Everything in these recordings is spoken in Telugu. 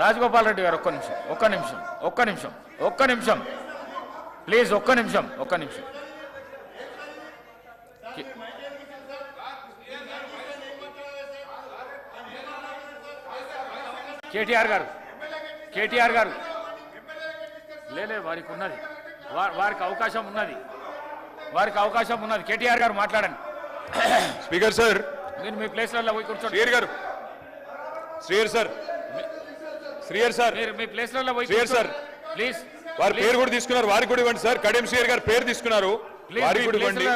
రాజగోపాల్ రెడ్డి గారు ఒక్క నిమిషం ఒక్క నిమిషం ఒక్క నిమిషం ఒక్క నిమిషం. ప్లీజ్ ఒక్క నిమిషం ఒక్క నిమిషం. కేటీఆర్ గారు కేటీఆర్ గారు. లేలే వారికి ఉన్నది. వారికి అవకాశం ఉన్నది. వారికి అవకాశం ఉన్నది. కేటీఆర్ గారు మాట్లాడండి. Speaker sir. మీరు మీ ప్లేస్లలో పోయి కూర్చోండి. గారు. శ్రీయర్ సార్. శ్రీయర్ సార్. మీ పోయి Clear, sir. ప్లీజ్. వారి పేరు కూడా తీసుకున్నారు. వారికి కూడా ఇవ్వండి సార్. కడియం శ్రీయర్ గారు పేరు తీసుకున్నారు. వారికి కూడా ఇవ్వండి.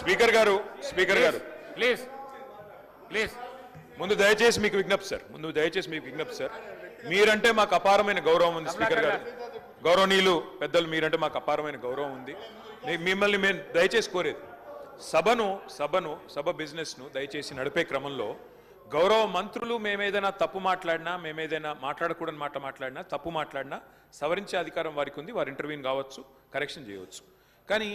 స్పీకర్ గారు స్పీకర్ గారు. ప్లీజ్. ప్లీజ్. ముందు దయచేసి మీకు విజ్ఞప్తి సార్. ముందు దయచేసి మీకు విజ్ఞప్తి సార్. మీరంటే మాకు అపారమైన గౌరవం ఉంది స్పీకర్ గారు. గౌరవనీయులు పెద్దలు మీరంటే మాకు అపారమైన గౌరవం ఉంది. మిమ్మల్ని మేము దయచేసి కోరేది సభను సభను సభ బిజినెస్ను దయచేసి నడిపే క్రమంలో గౌరవ మంత్రులు మేమేదైనా తప్పు మాట్లాడినా మేమేదైనా మాట్లాడకూడని మాట మాట్లాడినా తప్పు మాట్లాడినా సవరించే అధికారం వారికి ఉంది వారు ఇంటర్వ్యూని కావచ్చు కరెక్షన్ చేయవచ్చు. కానీ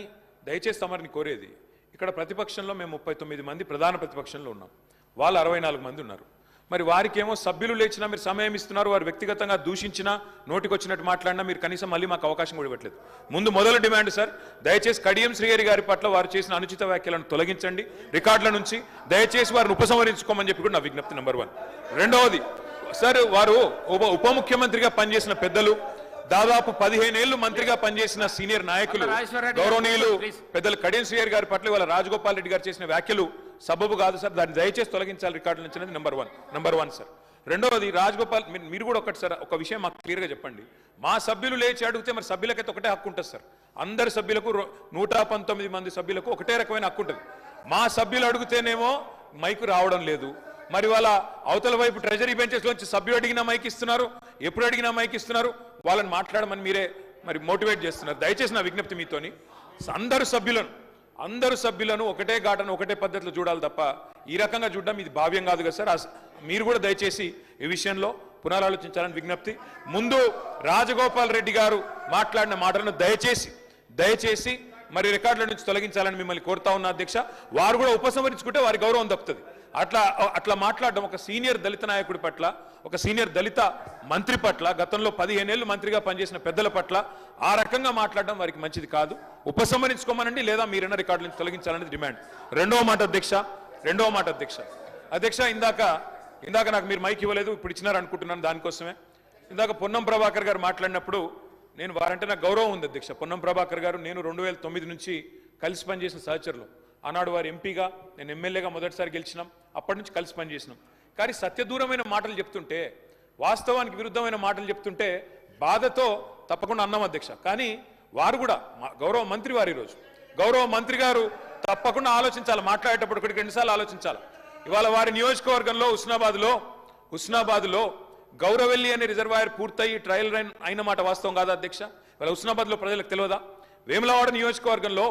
దయచేసి తమరిని కోరేది ఇక్కడ ప్రతిపక్షంలో మేము ముప్పై తొమ్మిది మంది ప్రధాన ప్రతిపక్షంలో ఉన్నాం. వాళ్ళు అరవై నాలుగు మంది ఉన్నారు. మరి వారికేమో సభ్యులు లేచినా మీరు సమయం ఇస్తున్నారు వారు వ్యక్తిగతంగా దూషించినా నోటికొచ్చినట్టు మాట్లాడినా మీరు కనీసం మళ్ళీ మాకు అవకాశం కూడా ఇవ్వట్లేదు. ముందు మొదలు డిమాండ్ సార్ దయచేసి కడియం శ్రీహరి గారి పట్ల వారు చేసిన అనుచిత వ్యాఖ్యలను తొలగించండి. రికార్డుల నుంచి దయచేసి వారిని ఉపసంహరించుకోమని చెప్పి కూడా నా విజ్ఞప్తి నెంబర్ వన్ రెండవది సార్ వారు ఉప ఉప ముఖ్యమంత్రిగా పనిచేసిన పెద్దలు దాదాపు పదిహేనేళ్ళు మంత్రిగా పనిచేసిన సీనియర్ నాయకులు గౌరవనీయులు. పెద్దలు కడియం శ్రీహరి గారి పట్ల ఇవాళ రాజగోపాల్ రెడ్డి గారు చేసిన వ్యాఖ్యలు సబబు కాదు సార్ దాన్ని దయచేసి తొలగించాలి రికార్డు నుంచి అనేది number one number one sir రెండవది రాజగోపాల్ మీరు- కూడా ఒకటి సార్ ఒక విషయం మాకు క్లియర్గా చెప్పండి. మా సభ్యులు లేచి అడిగితే మరి సభ్యులకైతే ఒకటే హక్కు ఉంటుంది సార్ అందరి సభ్యులకు నూట పంతొమ్మిది మంది సభ్యులకు ఒకటే రకమైన హక్కు ఉంటుంది. మా సభ్యులు అడిగితేనేమో మైకు రావడం లేదు. మరి వాళ్ళ అవతల వైపు ట్రెజరీ బెంచెస్ నుంచి సభ్యులు అడిగినా మైక్ ఇస్తున్నారు ఎప్పుడు అడిగినా మైక్ ఇస్తున్నారు వాళ్ళని మాట్లాడమని మీరే మరి మోటివేట్ చేస్తున్నారు. దయచేసి నా విజ్ఞప్తి మీతోని అందరు సభ్యులను అందరు సభ్యులను ఒకటే ఘాటను ఒకటే పద్ధతిలో చూడాలి తప్ప ఈ రకంగా చూడడం ఇది భావ్యం కాదు కదా సార్? మీరు కూడా దయచేసి ఈ విషయంలో పునరాలోచించాలని విజ్ఞప్తి. ముందు రాజగోపాల్ రెడ్డి గారు మాట్లాడిన మాటలను దయచేసి దయచేసి మరి రికార్డుల నుంచి తొలగించాలని మిమ్మల్ని కోరుతా ఉన్నా అధ్యక్ష. వారు కూడా ఉపసంహరించుకుంటే వారి గౌరవం దక్కుతుంది. అట్లా అట్లా మాట్లాడడం ఒక సీనియర్ దళిత నాయకుడి పట్ల ఒక సీనియర్ దళిత మంత్రి పట్ల గతంలో పదిహేనేళ్ళు మంత్రిగా పనిచేసిన పెద్దల పట్ల ఆ రకంగా మాట్లాడడం వారికి మంచిది కాదు. ఉపసంహరించుకోమనండి లేదా మీరైనా రికార్డుల నుంచి తొలగించాలనేది డిమాండ్. రెండవ మాట అధ్యక్ష రెండవ మాట అధ్యక్ష. అధ్యక్ష ఇందాక ఇందాక నాకు మీరు మైక్ ఇవ్వలేదు ఇప్పుడు ఇచ్చినారు అనుకుంటున్నాను దానికోసమే. ఇందాక పొన్నం ప్రభాకర్ గారు మాట్లాడినప్పుడు నేను వారంటే నాకు గౌరవం ఉంది అధ్యక్ష. పొన్నం ప్రభాకర్ గారు నేను రెండు వేల తొమ్మిది నుంచి కలిసి పనిచేసిన సహచరులు. ఆనాడు వారు ఎంపీగా నేను ఎమ్మెల్యేగా మొదటిసారి గెలిచినాం. అప్పటి నుంచి కలిసి పనిచేసినాం. కానీ సత్యదూరమైన మాటలు చెప్తుంటే వాస్తవానికి విరుద్ధమైన మాటలు చెప్తుంటే బాధతో తప్పకుండా అన్నాం అధ్యక్ష. కానీ వారు కూడా మా- గౌరవ మంత్రి వారు ఈరోజు. గౌరవ మంత్రి గారు తప్పకుండా ఆలోచించాలి. మాట్లాడేటప్పుడు ఒకటి రెండుసార్లు ఆలోచించాలి. ఇవాళ వారి నియోజకవర్గంలో హుస్నాబాద్లో హుస్నాబాద్లో గౌరవెల్లి అనే రిజర్వాయర్ పూర్తయి ట్రయల్ రన్ అయిన మాట వాస్తవం కాదా అధ్యక్ష? ఇవాళ హుస్నాబాద్లో ప్రజలకు తెలియదా? వేములవాడ నియోజకవర్గంలో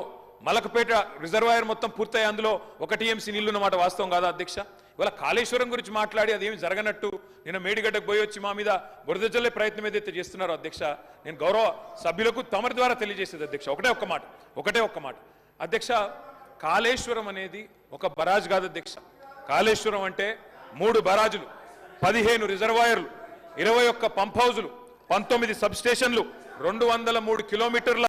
మలకపేట రిజర్వాయర్ మొత్తం పూర్తయి అందులో ఒక టీఎంసీ నీళ్ళు ఉన్నమాట వాస్తవం కాదా అధ్యక్ష? ఇవాళ కాళేశ్వరం గురించి మాట్లాడి అదేమి జరగనట్టు? నేను మేడిగడ్డకు పోయి వచ్చి మా మీద బురద జల్లే ప్రయత్నం ఏదైతే చేస్తున్నారో అధ్యక్ష నేను గౌరవ సభ్యులకు తమరి ద్వారా తెలియజేసేది అధ్యక్ష. ఒకటే ఒక్క మాట ఒకటే ఒక్క మాట. అధ్యక్ష కాళేశ్వరం అనేది ఒక బరాజ్ కాదు అధ్యక్ష. కాళేశ్వరం అంటే మూడు బరాజులు. పదిహేను రిజర్వాయర్లు ఇరవై ఒక్క పంప్ హౌజులు పంతొమ్మిది సబ్ స్టేషన్లు రెండు వందల మూడు కిలోమీటర్ల